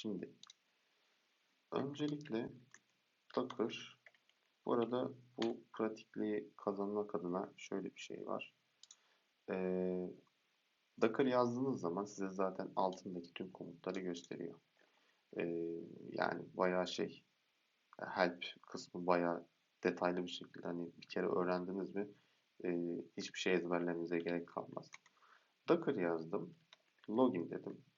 Şimdi öncelikle Docker bu arada bu pratikliği kazanmak adına şöyle bir şey var. Ee, Docker yazdığınız zaman size zaten altındaki tüm komutları gösteriyor. Ee, yani bayağı şey help kısmı bayağı detaylı bir şekilde hani bir kere öğrendiniz mi e, hiçbir şey ezberlemenize gerek kalmaz. Docker yazdım. Login dedim.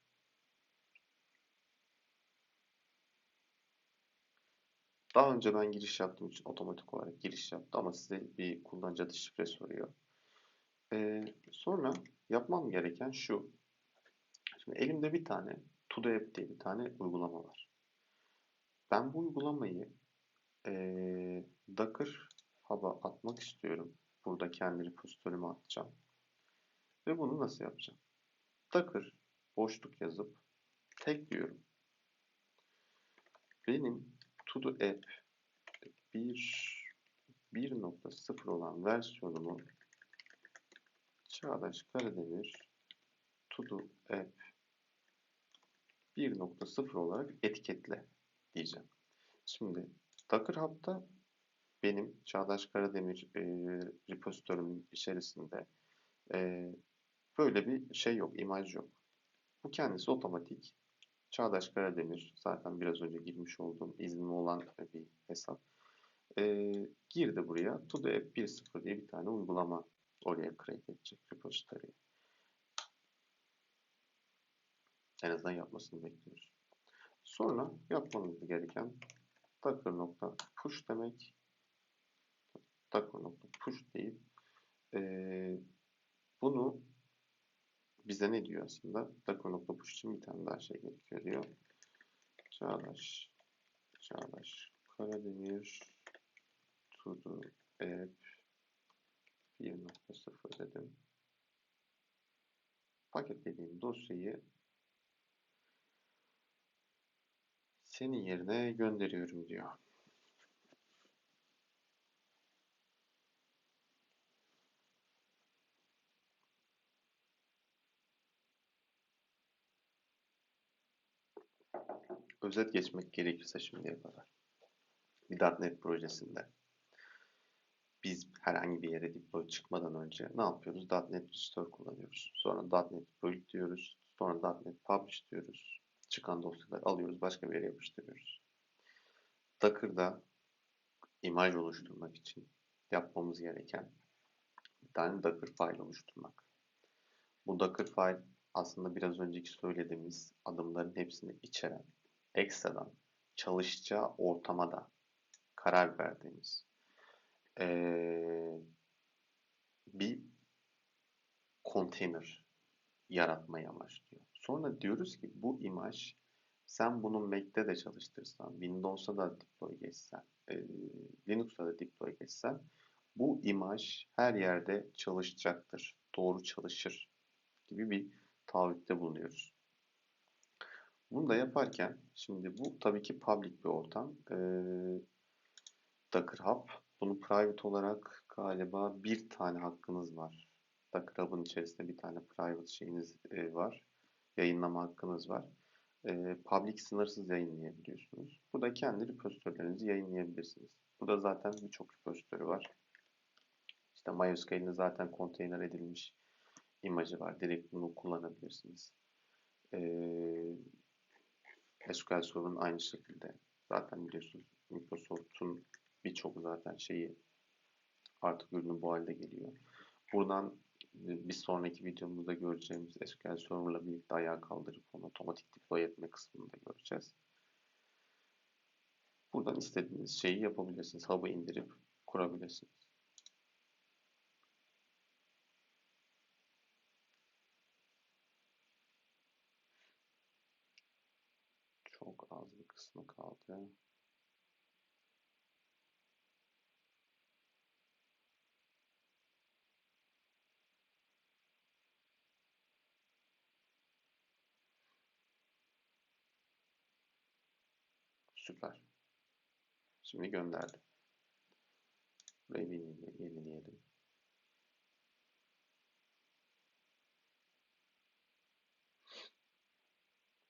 Daha önce ben giriş yaptığım için otomatik olarak giriş yaptı ama size bir kullanıcı adı şifre soruyor. Ee, sonra yapmam gereken şu. Şimdi elimde bir tane To App diye bir tane uygulama var. Ben bu uygulamayı ee, Docker Hub'a atmak istiyorum. Burada kendi repository'me atacağım. Ve bunu nasıl yapacağım? Docker boşluk yazıp tek diyorum. Benim To App 1 1.0 olan versiyonumu Çağdaş Karademir To App 1.0 olarak etiketle diyeceğim. Şimdi Docker Hub'da benim Çağdaş Karademir e, repositoryumun içerisinde e, böyle bir şey yok, imaj yok. Bu kendisi otomatik. Çağdaş Karademir zaten biraz önce girmiş olduğum izni olan bir hesap. E, girdi buraya. To App 1.0 diye bir tane uygulama oraya create edecek repository'yi. En azından yapmasını bekliyoruz. Sonra yapmamız gereken docker.push demek docker.push deyip e, bunu bize ne diyor aslında? Docker.push için bir tane daha şey gerekiyor diyor. Çağdaş Çağdaş Karademir to do app 1.0 dedim. Paketlediğim dosyayı senin yerine gönderiyorum diyor. Özet geçmek gerekirse şimdiye kadar. Bir .NET projesinde biz herhangi bir yere deploy çıkmadan önce ne yapıyoruz? .NET Restore kullanıyoruz. Sonra .NET Build diyoruz. Sonra .NET Publish diyoruz. Çıkan dosyaları alıyoruz, başka bir yere yapıştırıyoruz. Docker'da imaj oluşturmak için yapmamız gereken bir tane Docker file oluşturmak. Bu Docker file aslında biraz önceki söylediğimiz adımların hepsini içeren, ekstradan çalışacağı ortama da karar verdiğimiz ee, bir konteyner yaratmayı amaçlıyor. Sonra diyoruz ki bu imaj sen bunu Mac'te de çalıştırsan, Windows'a da deploy geçsen, e, Linux'a da deploy geçsen bu imaj her yerde çalışacaktır. Doğru çalışır gibi bir taahhütte bulunuyoruz. Bunu da yaparken şimdi bu tabii ki public bir ortam. Ee, Docker Hub. Bunu private olarak galiba bir tane hakkınız var. Docker Hub'ın içerisinde bir tane private şeyiniz e, var. Yayınlama hakkınız var. E, public sınırsız yayınlayabiliyorsunuz. Burada kendi repositorylerinizi yayınlayabilirsiniz. Burada zaten birçok repository var. İşte MySQL'in zaten konteyner edilmiş imajı var. Direkt bunu kullanabilirsiniz. Ee, SQL Server'ın aynı şekilde. Zaten biliyorsunuz Microsoft'un birçok zaten şeyi artık ürünü bu halde geliyor. Buradan bir sonraki videomuzda göreceğimiz SQL Server'la birlikte ayağa kaldırıp onu otomatik deploy etme kısmını da göreceğiz. Buradan istediğiniz şeyi yapabilirsiniz. Hub'ı indirip kurabilirsiniz. Çok az bir kısmı kaldı. Süper. Şimdi gönderdim. Burayı yenileyelim.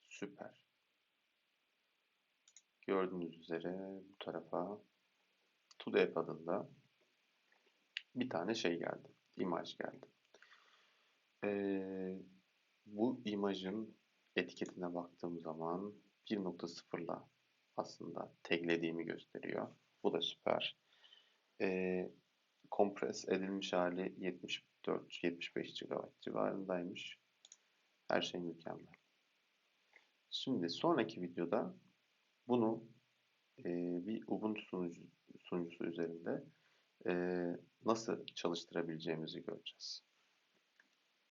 Süper. Gördüğünüz üzere bu tarafa ToDapp adında bir tane şey geldi. imaj geldi. Ee, bu imajın etiketine baktığım zaman 1.0'la aslında taglediğimi gösteriyor. Bu da süper. Ee, kompres edilmiş hali 74-75 GB civarındaymış. Her şey mükemmel. Şimdi sonraki videoda bunu e, bir Ubuntu sunucu, sunucusu üzerinde e, nasıl çalıştırabileceğimizi göreceğiz.